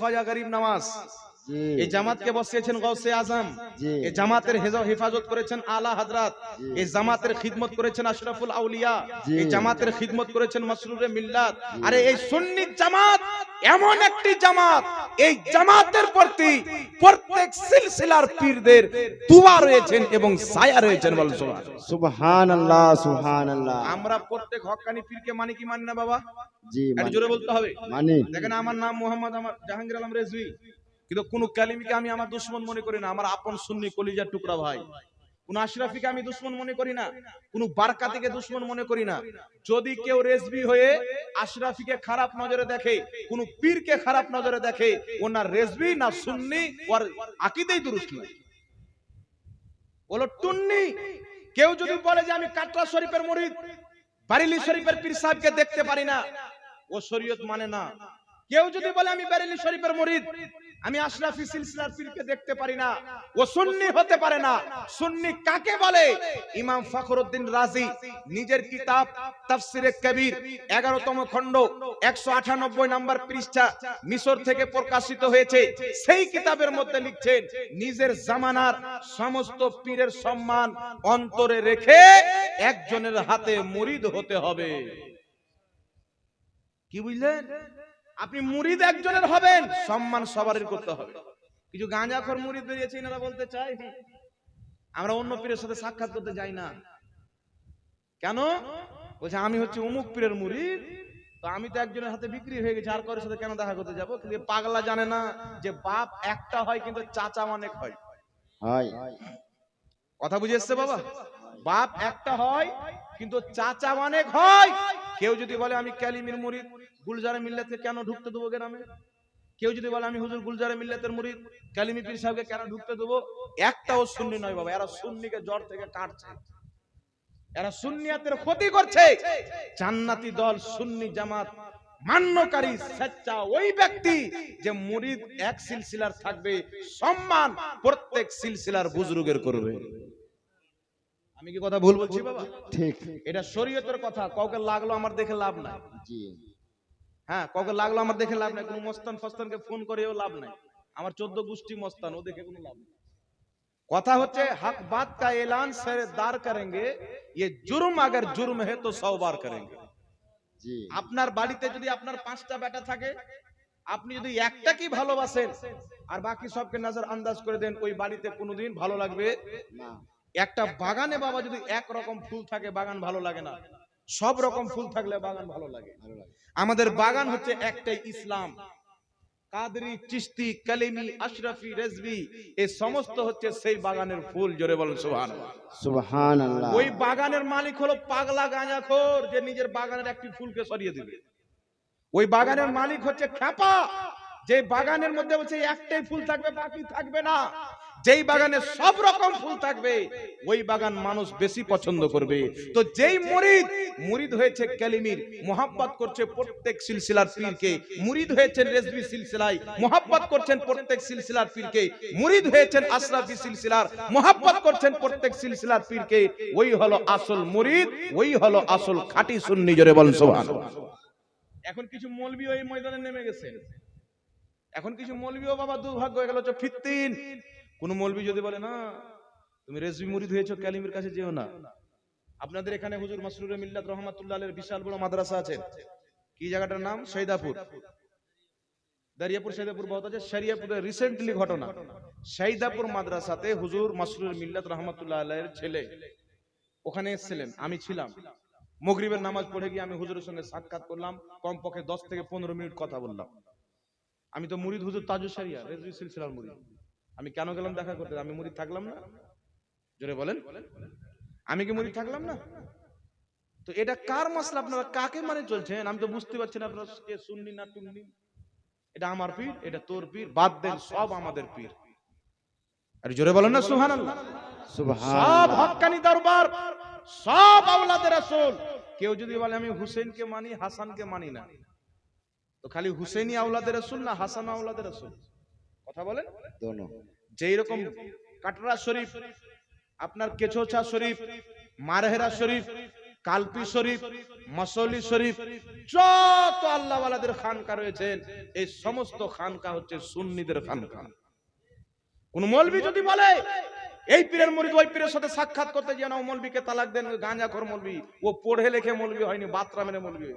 খজা গরিব নামাজ। এই জামাতকে বসিয়েছেন গৌসে আজম। এই জামাতের হেজ- হেফাজত করেছেন আলা হাজরাত এই জামাতের খিদমত করেছেন আশরাফুল আউলিয়া। এই জামাতের খিদমত করেছেন মাসরুরে মিল্লাত আরে এই সুন্নি জামাত এমন একটি জামাত এই জামাতের প্রতি প্রত্যেক সিলসিলার পীরদের দুয়া রয়েছেন এবং ছায়া রয়েছেন বল সুবহান। সুবহানাল্লাহ সুবহানাল্লাহ। আমরা প্রত্যেক হক্কানি পীরকে মানি কি মানি না বাবা? জি মানি। জোরে বলতে হবে। মানি। দেখেন আমার নাম মোহাম্মদ আমার জাহাঙ্গীর আলম রেজভি। কিন্তু কোন কালিমিকে আমি আমার দুশ্মন মনে করি না আমার আপন সুন্নি কলিজার টুকরা ভাই। কোন আশরাফিকে আমি দুশ্মন মনে করি না, কোন বারকাতিকে দুশ্মন মনে করি না। যদি কেউ রেজবি হয়ে আশরাফিকে খারাপ নজরে দেখে, কোন পীরকে খারাপ নজরে দেখে, ও না রেজবি না সুন্নি, ওর আকিদেই দুরুস্ত নয়। বলো, টুন্নি, কেউ যদি বলে যে আমি কাটরা শরীফের মরিদ, বারিলি শরীফের পীর সাহেবকে দেখতে পারি না, ও শরীয়ত মানে না। কেউ যদি বলে আমি বারেলি শরীফের মরিদ আমি আশরাফি সিলসিলার পীরকে দেখতে পারি না, ও সুন্নি হতে পারে না। সুন্নি কাকে বলে? ইমাম ফখরুদ্দিন রাজি, নিজের কিতাব তাফসিরে কবির 11তম খণ্ড 198 নম্বর পৃষ্ঠা মিশর থেকে প্রকাশিত হয়েছে। সেই কিতাবের মধ্যে লিখছেন, নিজের জামানার সমস্ত পীরের সম্মান অন্তরে রেখে একজনের হাতে মুরিদ হতে হবে। কি বুঝলেন? আপনি মুরিদ একজনের হবেন। সম্মান সবারই করতে হবে। কিছু গাঁজাখর মুরিদ বেরিয়েছে এনারা বলতে চাই আমরা অন্য পীরের সাথে সাক্ষাৎ করতে যাই না। কেন? বলছে আমি হচ্ছে অমুক পীরের মুরিদ তো আমি তো একজনের হাতে বিক্রি হয়ে গেছি আর কারোর সাথে কেন দেখা করতে যাব? কিন্তু পাগলা জানে না যে বাপ একটা হয় কিন্তু চাচা অনেক হয়। কথা বুঝে এসছে বাবা? বাপ একটা হয় কিন্তু চাচা অনেক হয়। কেউ যদি বলে আমি ক্যালিমির মুরিদ গুলজারে মিল্লাতে কেন ঢুকতে দেবো গ্রামে? কেউ যদি বলে আমি হুজুর গুলজারে মিল্লাতের মুরিদ ক্যালিমি পীর সাহেবকে কেন ঢুকতে দেবো? একটাও সুন্নি নয় বাবা এরা সুন্নিকে জ্বর থেকে কাটছে। এরা সুন্নিয়াতের ক্ষতি করছে। জান্নাতি দল সুন্নি জামাত মান্যকারী সচ্চা ওই ব্যক্তি যে মুরিদ এক সিলসিলার থাকবে সম্মান প্রত্যেক সিলসিলার বুজরুগের করবে। আমি কি কথা ভুল বলছি বাবা? ঠিক। এটা শরীয়তের কথা কাউকে লাগল আমার দেখে লাভ নাই। জি। হ্যাঁ কাউকে লাগলো আমার দেখে লাভ নাই কোনো মস্তান ফস্তানকে ফোন করেও লাভ নাই আমার চোদ্দ গোষ্ঠী মস্তান ও দেখে কোনো লাভ নাই কথা হচ্ছে হক বাত का ऐलान सरदार करेंगे ये जुर्म अगर जुर्म है तो सौ बार करेंगे জি আপনার বাড়িতে যদি আপনার পাঁচটা বেটা থাকে আপনি যদি একটা কি ভালোবাসেন আর বাকি সবকে নজর আন্দাজ করে দেন ওই বাড়িতে কোনোদিন ভালো লাগবে না একটা বাগানে বাবা যদি এক রকম ফুল থাকে বাগান ভালো লাগে না সব রকম ফুল থাকলে বাগান ভালো লাগে। আমাদের বাগান হচ্ছে একটাই ইসলাম। কাদরি চিস্তি কালিমি আশরাফি রেজবি এই সমস্ত হচ্ছে সেই বাগানের ফুল জোরে বলেন সুবহানাল্লাহ সুবহানাল্লাহ। ওই বাগানের মালিক হলো পাগলা গাঁজাখোর যে নিজের বাগানের একটি ফুলকে সরিয়ে দিবে। ওই বাগানের মালিক হচ্ছে খ্যাপা যে বাগানের মধ্যে বলছে একটাই ফুল থাকবে বাকি থাকবে না। যেই বাগানে সব রকম ফুল থাকবে, ওই বাগান মানুষ বেশি পছন্দ করবে। তো যেই মুরিদ মুরিদ হয়েছে কালিমির মোহাব্বত করছে প্রত্যেক সিলসিলার পীরকে। মুরিদ হয়েছেন রেজবি সিলসিলায়, মোহাব্বত করছেন প্রত্যেক সিলসিলার পীরকে। মুরিদ হয়েছেন আশরাফি সিলসিলার, মোহাব্বত করছেন প্রত্যেক সিলসিলার পীরকে। ওই হলো আসল মুরিদ, ওই হলো আসল খাঁটি সুন্নি, জোরে বলেন সুবহানাল্লাহ। এখন কিছু মৌলবি ওই ময়দানে নেমে গেছে। এখন কিছু মৌলবিও বাবা দুর্ভাগ্য হয়ে গেল হচ্ছে ফিত্তিন। কোন মৌলবি যদি বলে, না, তুমি রেজবি মুরিদ হয়েছো, ক্যালিমের কাছে যেও না। আপনাদের এখানে হুজুর মাসরুরে মিল্লাত রহমাতুল্লাহ আলের বিশাল বড় মাদ্রাসা আছে। কি জায়গাটার নাম? শহীদাপুর দারিয়াপুর শহীদাপুর বহুত আছে। রিসেন্টলি ঘটনা। শহীদাপুর মাদ্রাসাতে হুজুর মাসরুর মিল্লাত রহমাতুল্লাহ ছেলে। ওখানে এসেছিলেন। আমি ছিলাম। মগরিবের নামাজ পড়ে গিয়ে আমি হুজুরের সঙ্গে সাক্ষাৎ করলাম। কমপক্ষে দশ থেকে পনেরো মিনিট কথা বললাম। আমি তো মুরিদ হুজুর তাজু সারিয়া রেজবি সিলসিলার মুরিদ। আমি কেন গেলাম দেখা করতে? আমি মুরিদ থাকলাম না। জোরে বলেন। আমি কি মুরিদ থাকলাম না? তো এটা কার মশলা? আপনারা কাকে মানে চলছেন? আমি তো বুঝতে পারছি না আপনারা কে শুননি না টুননি। এটা আমার পীর এটা তোর পীর বাদ দেন সব আমাদের পীর। আর জোরে বলেন না সুহান সব হক্কানি দরবার সব আওলাদের রাসূল। কেউ যদি বলে আমি হুসেনকে মানি হাসানকে মানি না। তো খালি হুসেনই আওলাদের রাসূল না হাসান আওলাদের রাসূল? কথা বলেন? দোনো। যেই রকম কাটরা শরীফ আপনার কেছোছা শরীফ মারহেরা শরীফ কালপি শরীফ মাসলি শরীফ যত আল্লাহওয়ালাদের খানকা রয়েছেন এই সমস্ত খানকা হচ্ছে সুন্নিদের খানকা। কোন মলবি যদি বলে এই পীরের মুরিদ ওই পীরের সাথে সাক্ষাৎ করতে যেন মৌলবিকে তালাক দেন ওই গাঁজাখোর মলবি ও পড়ে লেখে মলবি হয়নি বাত্রা মেনে মৌলবি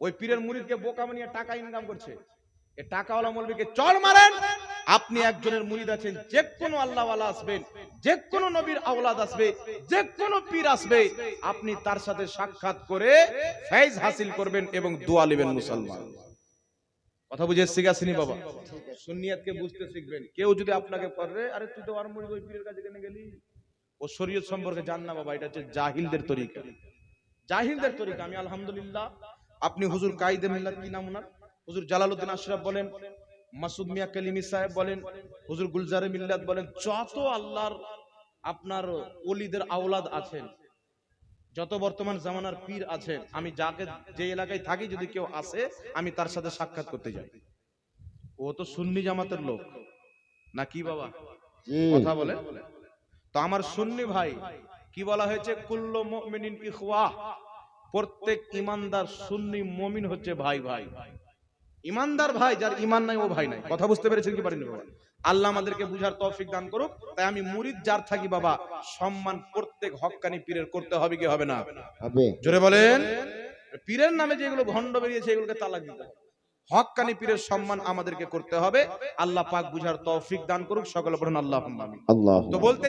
ওই পীরের মুরিদকে বোকা বানিয়ে টাকা ইনকাম করছে। টাকাওয়ালা মৌলবিকে চল মারেন। আপনি একজনের মুরিদ আছেন যে কোনো আল্লাহওয়ালা আসবেন যে কোনো নবীর আওলাদ আসবে যে কোনো পীর আসবে। আপনি তার সাথে সাক্ষাৎ করে ফেজ হাসিল করবেন এবং দোয়া নেবেন মুসলমান। কথা বুঝে শিখাসিনি বাবা? সুন্নিয়াতকে বুঝতে শিখবেন। কেউ যদি আপনাকে পড়ে আরে তুই তো আর মুরিদ, ওই পীরের কাছে কেন গেলি? ও শরীয়ত সম্পর্কে জান না বাবা, এটা হচ্ছে জাহিলদের তরিকা। জাহিলদের তরিকা, আমি আলহামদুলিল্লাহ। আপনি হুজুর কাইদে মিল্লাত কি নাম ওনার? হুজুর জালালউদ্দিন আশরাফ বলেন, মাসুদ মিয়া কালিমি সাহেব বলেন, হুজুর গুলজারে মিল্লাত বলেন, যত আল্লাহর আপনার ওলিদের আওলাদ আছেন, যত বর্তমান জামানার পীর আছেন, আমি যাকে যে এলাকায় থাকি যদি কেউ আসে, আমি তার সাথে সাক্ষাৎ করতে যাই। ও তো সুন্নি জামাতের লোক। না কি বাবা? কথা বলে। তো আমার সুন্নি ভাই, কি বলা হয়েছে? কুল্ল মুমিনিন ইখওয়া। প্রত্যেক ইমানদার সুন্নি মুমিন হচ্ছে ভাই ভাই। ইমানদার ভাই যার ইমান নাই ও ভাই নাই। কথা বুঝতে পেরেছেন কি পারেননি বাবা? আল্লাহ আমাদেরকে বুঝার তৌফিক দান করুক। তাই আমি মুরিদ যার থাকি বাবা সম্মান প্রত্যেক হক্কানি পীরের করতে হবে কি হবে না? হবে। জোরে বলেন। পীরের নামে যেগুলো ভণ্ড বেরিয়েছে এগুলোকে তালাক দিতে হবে। হক্কানি পীরের সম্মান আমাদেরকে করতে হবে। আল্লাহ পাক বুঝার তৌফিক দান করুক। সকলে বলেন আল্লাহ আল্লাহ তো বলতে